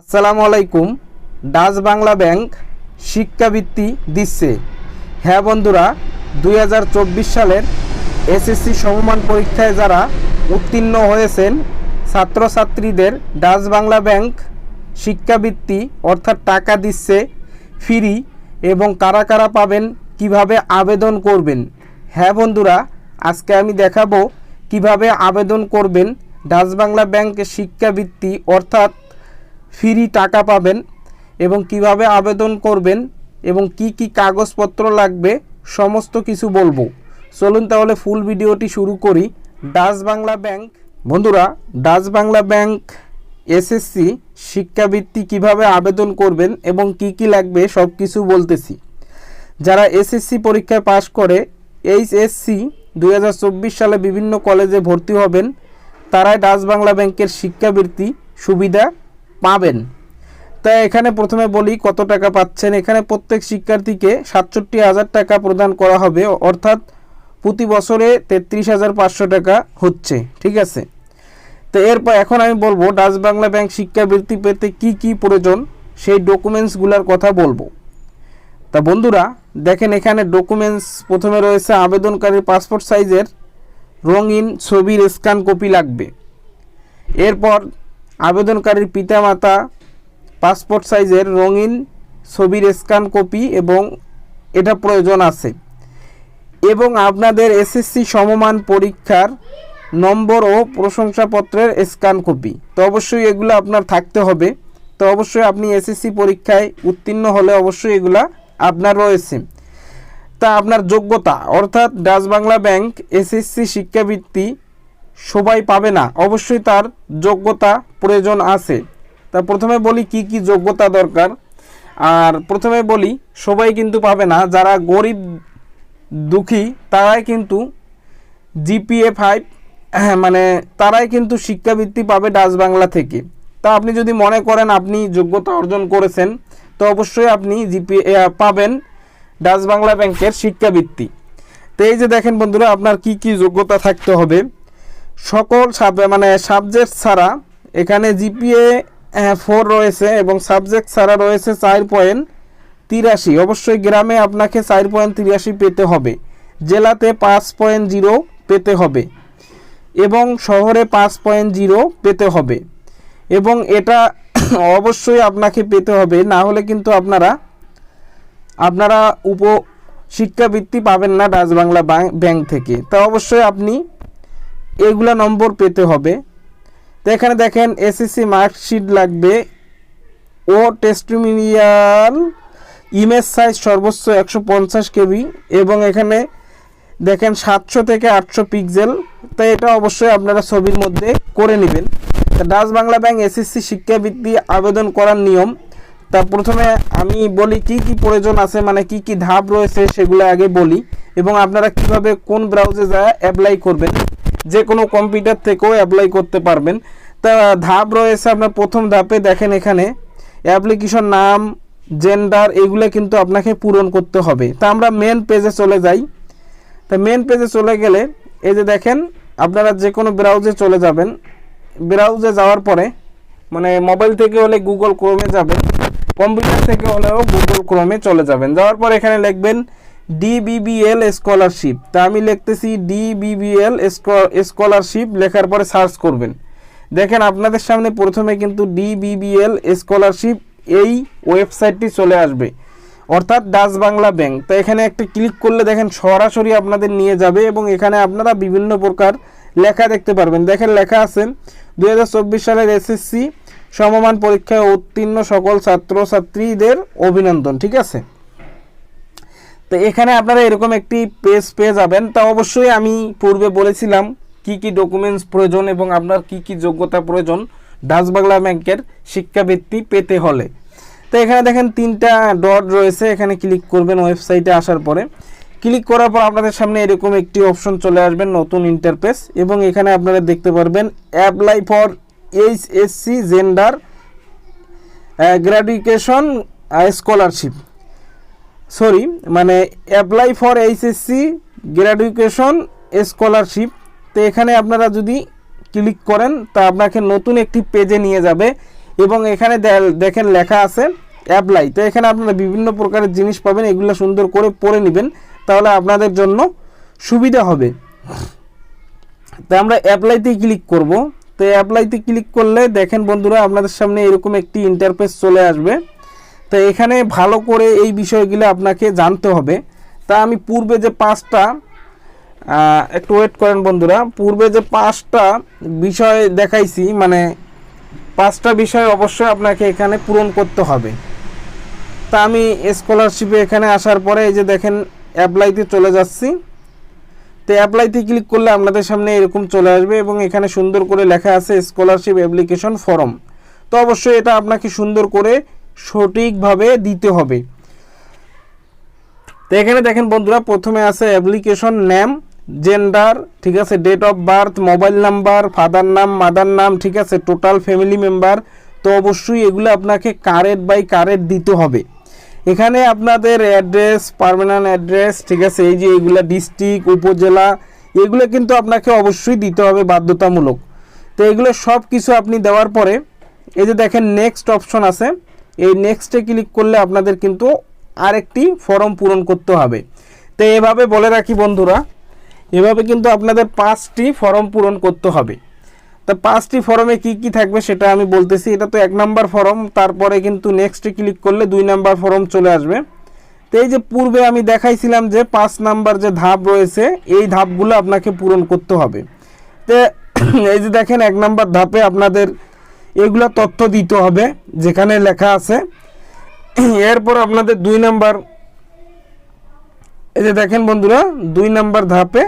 আসসালামু আলাইকুম। Dutch Bangla bank শিক্ষাবৃত্তি দিচ্ছে। হ্যাঁ বন্ধুরা দু হাজার চব্বিশ সালের এসএসসি সমমান পরীক্ষায় যারা উত্তীর্ণ হয়েছেন, ছাত্রছাত্রীদের ডাচ বাংলা ব্যাংক শিক্ষাবৃত্তি অর্থাৎ টাকা দিচ্ছে ফ্রি এবং কারা কারা পাবেন, কীভাবে আবেদন করবেন। হ্যাঁ বন্ধুরা, আজকে আমি দেখাবো কীভাবে আবেদন করবেন ডাচ বাংলা ব্যাংকের শিক্ষাবৃত্তি অর্থাৎ ফ্রি টাকা পাবেন এবং কীভাবে আবেদন করবেন এবং কি কি কাগজপত্র লাগবে, সমস্ত কিছু বলব। চলুন তাহলে ফুল ভিডিওটি শুরু করি। Dutch Bangla bank. বন্ধুরা, ডাচ বাংলা ব্যাংক এসএসসি শিক্ষাবৃত্তি কীভাবে আবেদন করবেন এবং কি কি লাগবে সব কিছু বলতেছি। যারা এসএসসি পরীক্ষায় পাশ করে এইচএসসি দুই হাজার চব্বিশ সালে বিভিন্ন কলেজে ভর্তি হবেন, তারাই ডাচ বাংলা ব্যাংকের শিক্ষাবৃত্তি সুবিধা পাবেন। তাই এখানে প্রথমে বলি কত টাকা পাচ্ছেন। এখানে প্রত্যেক শিক্ষার্থীকে সাতষট্টি হাজার টাকা প্রদান করা হবে। অর্থাৎ প্রতি বছরে তেত্রিশ হাজার পাঁচশো টাকা হচ্ছে। ঠিক আছে? তো এরপর এখন আমি বলব, ডাচ বাংলা ব্যাংক শিক্ষাবৃত্তি পেতে কি কি প্রয়োজন সেই ডকুমেন্টসগুলোর কথা বলব। তা বন্ধুরা, দেখেন এখানে ডকুমেন্টস প্রথমে রয়েছে আবেদনকারীর পাসপোর্ট সাইজের রঙিন ছবির স্ক্যান কপি লাগবে। এরপর আবেদনকারীর পিতামাতা, পাসপোর্ট সাইজের রঙিন ছবির স্ক্যান কপি এবং এটা প্রয়োজন আছে। এবং আপনাদের এসএসসি সমমান পরীক্ষার নম্বর ও প্রশংসাপত্রের স্ক্যান কপি। তো অবশ্যই এগুলো আপনার থাকতে হবে। তো অবশ্যই আপনি এসএসসি পরীক্ষায় উত্তীর্ণ হলে অবশ্যই এগুলা আপনার রয়েছে। তা আপনার যোগ্যতা, অর্থাৎ ডাচ বাংলা ব্যাংক এসএসসি শিক্ষাবৃত্তি সবাই পাবে না। অবশ্যই তার যোগ্যতা প্রয়োজন আছে। তা প্রথমে বলি কি কি যোগ্যতা দরকার। আর প্রথমে বলি, সবাই কিন্তু পাবে না। যারা গরিব, দুঃখী, তারাই কিন্তু জিপিএ ফাইভ মানে তারাই কিন্তু শিক্ষাবৃত্তি পাবে ডাচ বাংলা থেকে। তা আপনি যদি মনে করেন আপনি যোগ্যতা অর্জন করেছেন, তো অবশ্যই আপনি জিপিএ পাবেন ডাচ বাংলা ব্যাংকের শিক্ষাবৃত্তি। তো এই যে দেখেন বন্ধুরা, আপনার কি কি যোগ্যতা থাকতে হবে। সকল সাব মানে সাবজেক্ট ছাড়া এখানে জিপিএ ফোর রয়েছে এবং সাবজেক্ট ছাড়া রয়েছে চার পয়েন্ট তিরাশি। অবশ্যই গ্রামে আপনাকে চার পয়েন্ট তিরাশি পেতে হবে। জেলাতে পাঁচ পয়েন্ট জিরো পেতে হবে এবং শহরে পাঁচ পয়েন্ট জিরো পেতে হবে। এবং এটা অবশ্যই আপনাকে পেতে হবে, না হলে কিন্তু আপনারা আপনারা উপ শিক্ষাবৃত্তি পাবেন না ডাচ বাংলা ব্যাংক থেকে। তা অবশ্যই আপনি এগুলা নম্বর পেতে হবে। তো এখানে দেখেন এসএসসি মার্কশিট লাগবে। ও টেস্টিমিনিয়াল ইমেজ সাইজ সর্বোচ্চ একশো পঞ্চাশ কেবি এবং এখানে দেখেন সাতশো থেকে আটশো পিক্সেল তো এটা অবশ্যই আপনারা ছবির মধ্যে করে নেবেন। তা ডাচ বাংলা ব্যাংক এসএসসি শিক্ষাবৃত্তি আবেদন করার নিয়ম। তা প্রথমে আমি বলি কি কি প্রয়োজন আছে মানে কি কি ধাপ রয়েছে সেগুলো আগে বলি এবং আপনারা কীভাবে কোন ব্রাউজে যা অ্যাপ্লাই করবেন। যে কোনো কম্পিউটার থেকেও অ্যাপ্লাই করতে পারবেন। তা ধাপ রয়েছে আপনার প্রথম ধাপে। দেখেন এখানে অ্যাপ্লিকেশন নাম জেন্ডার এগুলো কিন্তু আপনাকে পূরণ করতে হবে। তা আমরা মেন পেজে চলে যাই। তা মেন পেজে চলে গেলে এই যে দেখেন, আপনারা যে কোনো ব্রাউজে চলে যাবেন। ব্রাউজে যাওয়ার পরে মানে মোবাইল থেকে হলে গুগল ক্রোমে যাবেন কম্পিউটার থেকে হলেও গুগল ক্রোমে চলে যাবেন। যাওয়ার পর এখানে লিখবেন ডিবিবিএল স্কলারশিপ তা আমি লিখতেছি ডিবিবিএল স্কলারশিপ লেখার পরে সার্চ করবেন। দেখেন আপনাদের সামনে প্রথমে কিন্তু ডিবিবিএল স্কলারশিপ এই ওয়েবসাইটটি চলে আসবে। অর্থাৎ ডাচ বাংলা ব্যাংক তো এখানে একটা ক্লিক করলে দেখেন সরাসরি আপনাদের নিয়ে যাবে এবং এখানে আপনারা বিভিন্ন প্রকার লেখা দেখতে পারবেন। দেখেন লেখা আছে দু হাজার চব্বিশ সালের এসএসসি সমমান পরীক্ষায় উত্তীর্ণ সকল ছাত্রছাত্রীদের অভিনন্দন, ঠিক আছে? তো এখানে আপনারা এরকম একটি পেজ পেয়ে যাবেন। তা অবশ্যই আমি পূর্বে বলেছিলাম কি কি ডকুমেন্টস প্রয়োজন এবং আপনার কি কি যোগ্যতা প্রয়োজন ডাচ ব্যাংকের শিক্ষাবৃত্তি পেতে হলে। তো এখানে দেখেন তিনটা ডট রয়েছে। এখানে ক্লিক করবেন ওয়েবসাইটে আসার পরে। ক্লিক করার পর আপনাদের সামনে এরকম একটি অপশন চলে আসবেন নতুন ইন্টারফেস এবং এখানে আপনারা দেখতে পারবেন apply for H SC gender graduation scholarship sorry মানে apply for HSC graduation scholarship তো এখানে আপনারা যদি ক্লিক করেন, তা আপনাকে নতুন একটি পেজে নিয়ে যাবে এবং এখানে দেখেন লেখা আছে অ্যাপ্লাই তো এখানে আপনারা বিভিন্ন প্রকারের জিনিস পাবেন, এগুলো সুন্দর করে পড়ে নেবেন, তাহলে আপনাদের জন্য সুবিধা হবে। তো আমরা অ্যাপ্লাইতে ক্লিক করব। তো অ্যাপ্লাইতে ক্লিক করলে দেখেন বন্ধুরা, আপনাদের সামনে এরকম একটি ইন্টারফেস চলে আসবে। তো এখানে ভালো করে এই বিষয়গুলো আপনাকে জানতে হবে। তা আমি পূর্বে যে পাঁচটা একটু ওয়েট করেন বন্ধুরা। পূর্বে যে পাঁচটা বিষয় দেখাইছি মানে পাঁচটা বিষয় অবশ্যই আপনাকে এখানে পূরণ করতে হবে। তা আমি স্কলারশিপে এখানে আসার পরে এই যে দেখেন অ্যাপ্লাইতে চলে যাচ্ছি। তো অ্যাপ্লাইতে ক্লিক করলে আপনাদের সামনে এরকম চলে আসবে এবং এখানে সুন্দর করে লেখা আছে স্কলারশিপ অ্যাপ্লিকেশন ফর্ম তো অবশ্যই এটা আপনাকে সুন্দর করে সঠিকভাবে দিতে হবে। তো এখানে দেখেন বন্ধুরা, প্রথমে আছে অ্যাপ্লিকেশন নেম, জেন্ডার, ঠিক আছে, date of birth, mobile number, father নাম, মাদার নাম, ঠিক আছে, টোটাল ফ্যামিলি মেম্বার। তো অবশ্যই এগুলো আপনাকে কারেক্ট বাই কারেক্ট দিতে হবে। এখানে আপনাদের অ্যাড্রেস, পার্মানেন্ট অ্যাড্রেস, ঠিক আছে, এই যে এইগুলা ডিস্ট্রিক্ট, উপজেলা, এগুলো কিন্তু আপনাকে অবশ্যই দিতে হবে বাধ্যতামূলক। তো এগুলো সব কিছু আপনি দেওয়ার পরে, এই যে দেখেন, নেক্সট অপশন আছে। এই নেক্সটে ক্লিক করলে আপনাদের কিন্তু আরেকটি ফর্ম পূরণ করতে হবে। তো এভাবে বলে রাখি বন্ধুরা, এভাবে কিন্তু আপনাদের পাঁচটি ফর্ম পূরণ করতে হবে। তা পাঁচটি ফর্মে কি কি থাকবে সেটা আমি বলতেছি, এটা তো এক নাম্বার ফর্ম তারপরে কিন্তু নেক্সটে ক্লিক করলে দুই নাম্বার ফর্ম চলে আসবে। তো এই যে পূর্বে আমি দেখাইছিলাম যে পাঁচ নাম্বার যে ধাপ রয়েছে, এই ধাপগুলো আপনাকে পূরণ করতে হবে। তো এই যে দেখেন এক নাম্বার ধাপে আপনাদের এগুলো তথ্য দিতে হবে, যেখানে লেখা আছে। এরপর আপনাদের দুই নাম্বার, এই যে দেখেন বন্ধুরা, দুই নাম্বার ধাপে,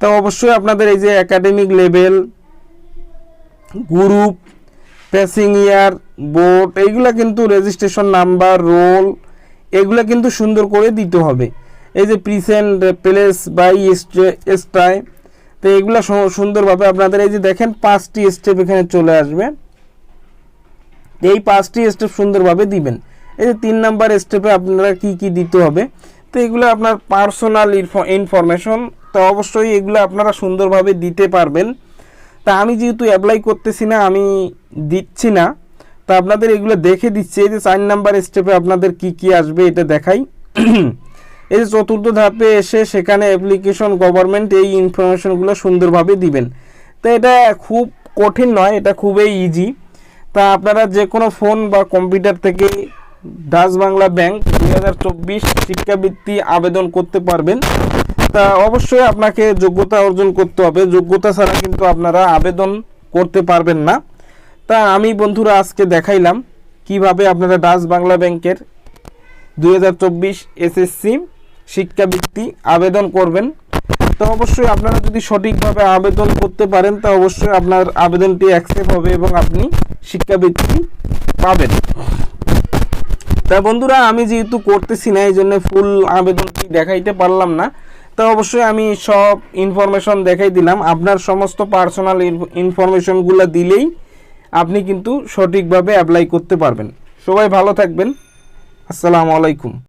তো অবশ্যই আপনাদের এই যে academic level group passing year board এইগুলা কিন্তু রেজিস্ট্রেশন নাম্বার রোল এগুলা কিন্তু সুন্দর করে দিতে হবে। এই যে প্রিসেন্ট প্লেস বাই স্টাই তো এগুলা সুন্দরভাবে আপনাদের এই যে দেখেন, পাঁচটি স্টেপ এখানে চলে আসবে। এই পাঁচটি স্টেপ সুন্দরভাবে দিবেন। এই যে তিন নাম্বার স্টেপে আপনারা কি কি দিতে হবে? তো এগুলো আপনার পার্সোনাল ইনফরমেশন তো অবশ্যই এগুলো আপনারা সুন্দরভাবে দিতে পারবেন। তা আমি যেহেতু অ্যাপ্লাই করতেছি না, আমি দিচ্ছি না। তা আপনাদের এগুলো দেখে দিচ্ছি। এই যে চার নাম্বার স্টেপে আপনাদের কি কি আসবে এটা দেখাই। এই যে চতুর্থ ধাপে এসে সেখানে অ্যাপ্লিকেশন গভর্নমেন্ট এই ইনফরমেশনগুলো সুন্দরভাবে দিবেন। তো এটা খুব কঠিন নয়, এটা খুবই ইজি তা আপনারা যে কোনো ফোন বা কম্পিউটার থেকে ডাচ বাংলা ব্যাংক দুই হাজার চব্বিশ শিক্ষাবৃত্তি আবেদন করতে পারবেন। তা অবশ্যই আপনাকে যোগ্যতা অর্জন করতে হবে। যোগ্যতা ছাড়া কিন্তু আপনারা আবেদন করতে পারবেন না। তা আমি বন্ধুরা আজকে দেখাইলাম কীভাবে আপনারা ডাচ বাংলা ব্যাংকের দুই হাজার চব্বিশ এসএসসি শিক্ষাবৃত্তি আবেদন করবেন। তো অবশ্যই আপনারা যদি সঠিকভাবে আবেদন করতে পারেন, তা অবশ্যই আপনার আবেদনটি অ্যাকসেপ্ট হবে এবং আপনি শিক্ষাবৃত্তি পাবেন। তা বন্ধুরা, আমি যেহেতু করতেছি না এই জন্য ফুল আবেদনটি দেখাইতে পারলাম না। তো অবশ্যই আমি সব ইনফরমেশন দেখাই দিলাম। আপনার সমস্ত পার্সোনাল ইনফরমেশনগুলো দিলেই আপনি কিন্তু সঠিকভাবে অ্যাপ্লাই করতে পারবেন। সবাই ভালো থাকবেন। আসসালামু আলাইকুম।